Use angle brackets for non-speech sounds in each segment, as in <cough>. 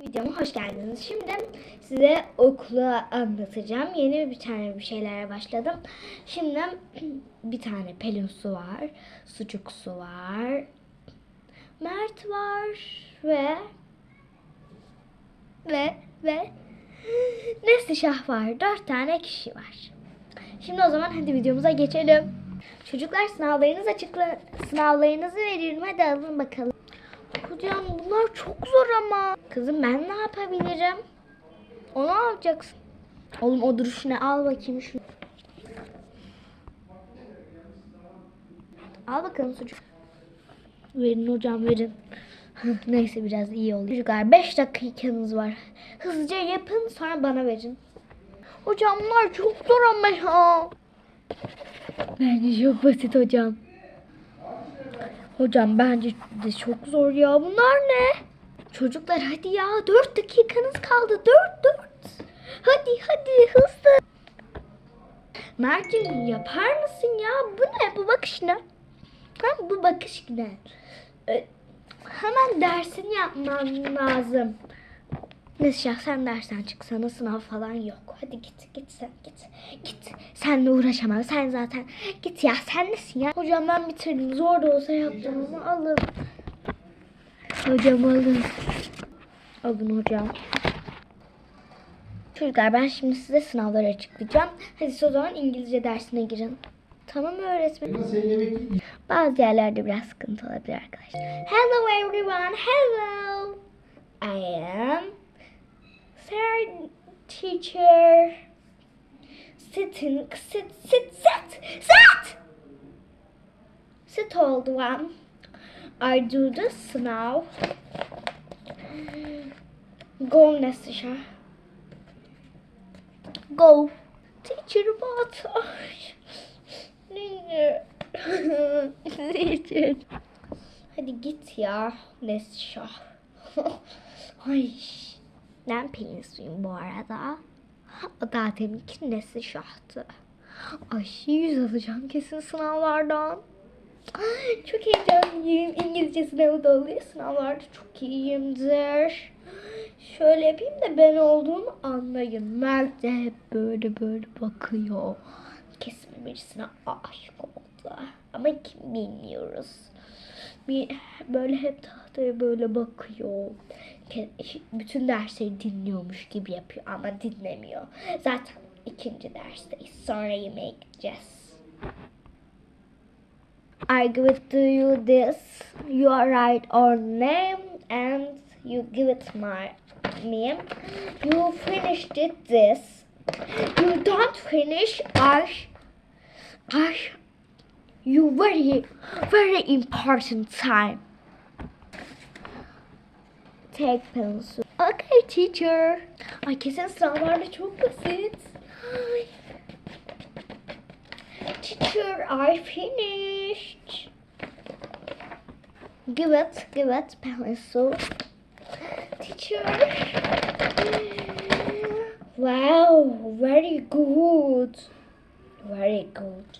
Videoma hoş geldiniz. Şimdi size okula anlatacağım. Yeni bir tane bir şeylere başladım. Şimdi <clears throat> bir tane Pelin su var. Sucuk su var. Mert var ve ve ve <gasps> Neslişah var. Dört tane kişi var. Şimdi o zaman hadi videomuza geçelim. Çocuklar sınavlarınız açıkla sınavlarınızı veriyorum. Hadi alın bakalım. Hocam bunlar çok zor ama. Kızım ben ne yapabilirim? Onu alacaksın. Oğlum o duruşunu al bakayım şunu. Al bakalım sucuk. Verin hocam verin. <laughs> Neyse biraz iyi oluyor. Çocuklar 5 dakikanız var. Hızlıca yapın sonra bana verin. Hocam bunlar çok zor ama ya. Bence çok basit hocam. Hocam bence de çok zor ya. Bunlar ne? Çocuklar hadi ya. 4 dakikanız kaldı. 4 4. Hadi hadi hızlı. Mert'cim yapar mısın ya? Bu ne? Bu bakış ne? Ha, bu bakış ne? Hemen dersini yapman lazım. Neyse sen dersten çıksana sınav falan yok. Hadi git git sen git. Git. Senle uğraşamam. Sen zaten git ya sen nesin ya? Hocam ben bitirdim. Zor da olsa yaptım ama alın. Hocam alın. Alın hocam. Çocuklar ben şimdi size sınavları açıklayacağım. Hadi siz o zaman İngilizce dersine girin. Tamam öğretmenim? Bazı yerlerde biraz sıkıntı olabilir arkadaşlar. Hello everyone. Hello. I am third teacher. Sitting, sit, sit, sit, sit. Sit old one. I do this now. Go Nesisha. Go. Teacher what? <laughs> Teacher. <laughs> Hadi git ya Nesşah. <laughs> Ay. Ben Pelinsu'yum bu arada. O daha deminki Nesşah'tı. Ay yüz alacağım kesin sınavlardan. Ay, Çok heyecanlıyım. İngilizce sınavı da oluyor. Sınavlarda çok iyiyimdir. Şöyle yapayım da ben olduğumu anlayın. Mert de hep böyle böyle bakıyor. Kesin birisine aşık oldu. Ama kim bilmiyoruz. Bir, böyle hep tahtaya böyle bakıyor. Bütün dersleri dinliyormuş gibi yapıyor ama dinlemiyor. Zaten ikinci dersteyiz. Sonra yemeğe gideceğiz. I give it to you this. You write our name and you give it my me. You finished it this. You don't finish I I you very very important time. Take pencil. Okay teacher. Ay kesin sınavlarda çok basit. Ay. Teacher, I finished. Give it, give it, pencil. Teacher. Wow, very good. Very good.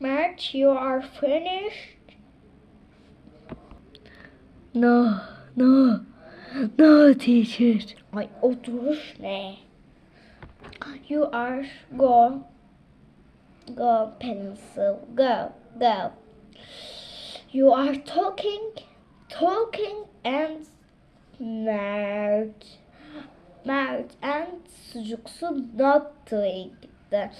Mert, you are finished. No, no, no, teacher. Ay oturuş ne? You are go. Go pencil. Go. Go. You are talking, talking and mouth, mouth and sucuksu not doing the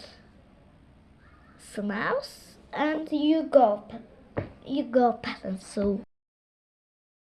smells and you go, you go pencil.